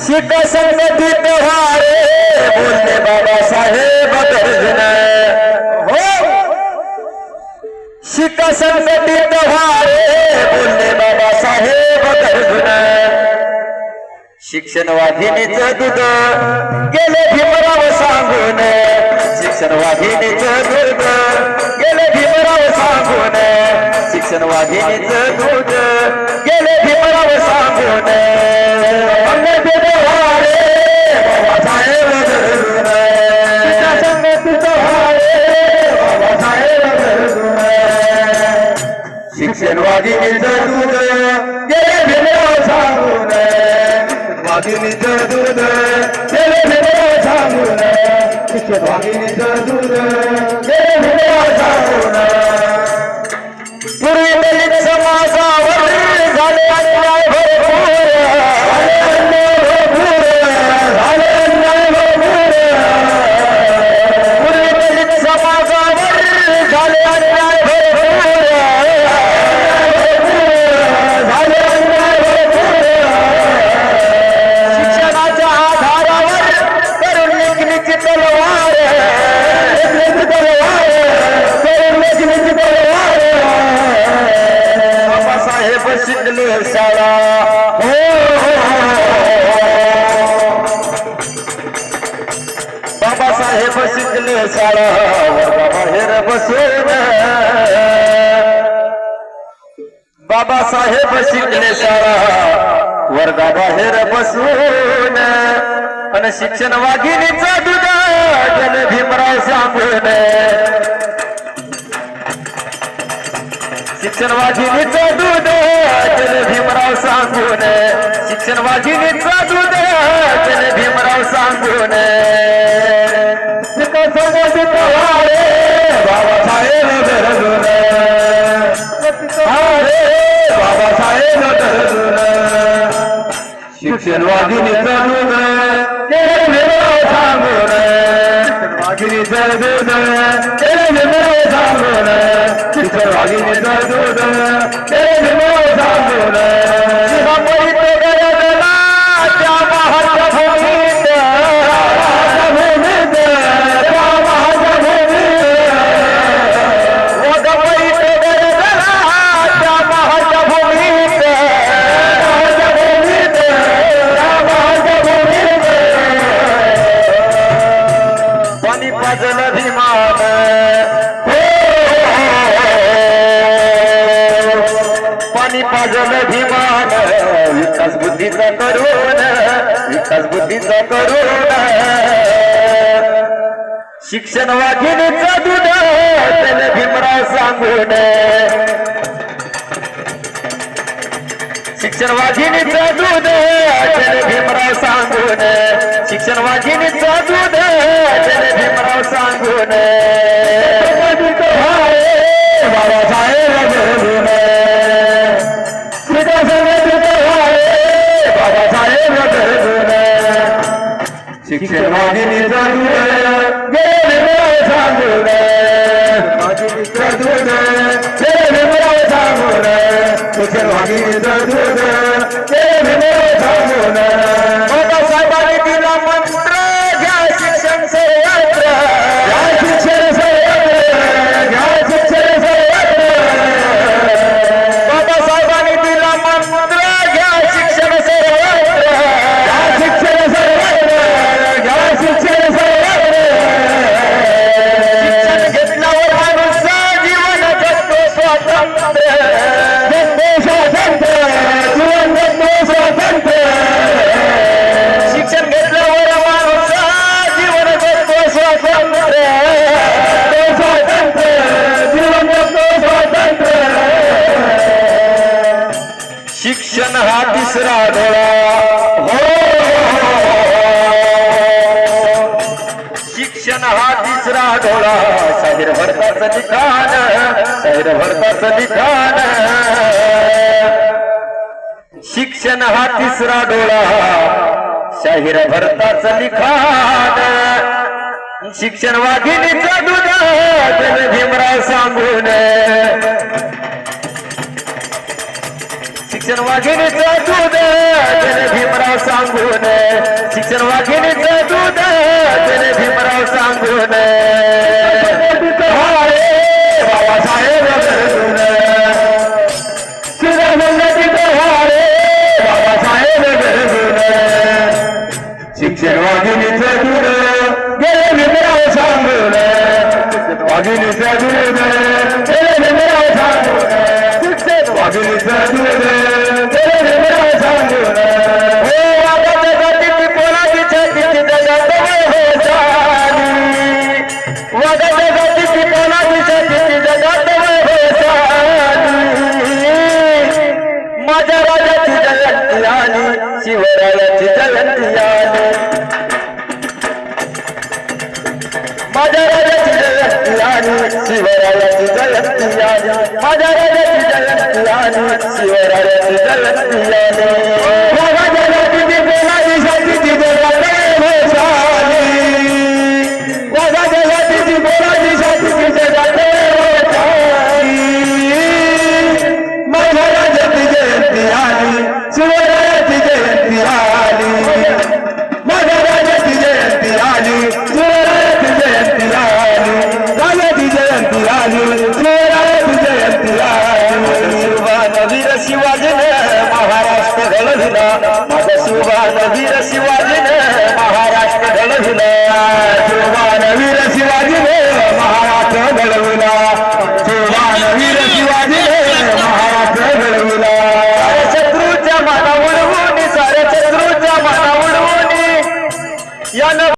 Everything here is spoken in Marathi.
शिक संगतीत वारे बोलले बाबासाहेब गर्जन हो. शिक संगतीत वारे बोलले बाबासाहेब गर्जन शिक्षण दूध गेले भीमराव सांगून. शिक्षण दूध गेले भीमराव सांगून. शिक्षण दूध वाघिणीचं दूध गेले भीमराव सांगून वाघिणीचं दूध गेले भीमराव सांगून वाघिणीचं दूध. बाबासाहेब शिकले शाळा हो बाबासाहेब शिकले शाळा वर्गाबाहेर बसून बाबासाहेब शिकले शाळा वर्गाबाहेर बसून. आणि शिक्षण वाघिणीचा दुधा जन भीमराव सांगून. शिक्षण वाघिणीचं दूध जल भीमराव सांगून. शिक्षण वाघिणीचं दूध जल भीमराव सांगून. शिका बाबासाहेब अरे बाबासाहेब शिक्षण दूध जल भीमराव सांगून. वाघिणीचं दूध पाणी पाजलं विकास बुद्धीचा करून विकास बुद्धीचा करून शिक्षण वाघिणीचा दुध त्याने भीमराव सांगून शिक्षण वाघिणीचा दूध त्याने भीमराव सांगून शिक्षण वाघिणीचा दूध त्याने भीमराव सांगून शिक्षण वाघिणीचं दूध गेले शिक्षण हा तिसरा डोळा हो शिक्षण हा तिसरा डोळा साहिर भरताचं लिखाण साहिर भरताचं लिखाण. शिक्षण हा तिसरा डोळा शाहीर भरताचं लिखाण. शिक्षण वाघिणीचं दुधा भीमराव सांगून. शिक्षण वाघिणीचं दूध जन भीमराव सांगून शिक्षण वाघिणीचं दूध जन भीमराव सांगून हरे बाबासाहेब गरजून श्रीरामंगाची हरे बाबासाहेब गरजून शिक्षण वाघिणीचं दूध गेले भीमराव सांगून वाघिणीचं दूध गेले भीमराव सांगून शिक्षण वाघिणीचं दूध शिवरायाची जयंती आली माझ्या राजाची जयंती आली शिवरायाची जयंती आली माझ्या राजाची जयंती आली शिवरायाची जयंती आली वीर महाराष्ट्र घडविला माझा शिवबान वीर शिवाजीने महाराष्ट्र घडविला शिवबान वीर शिवाजीने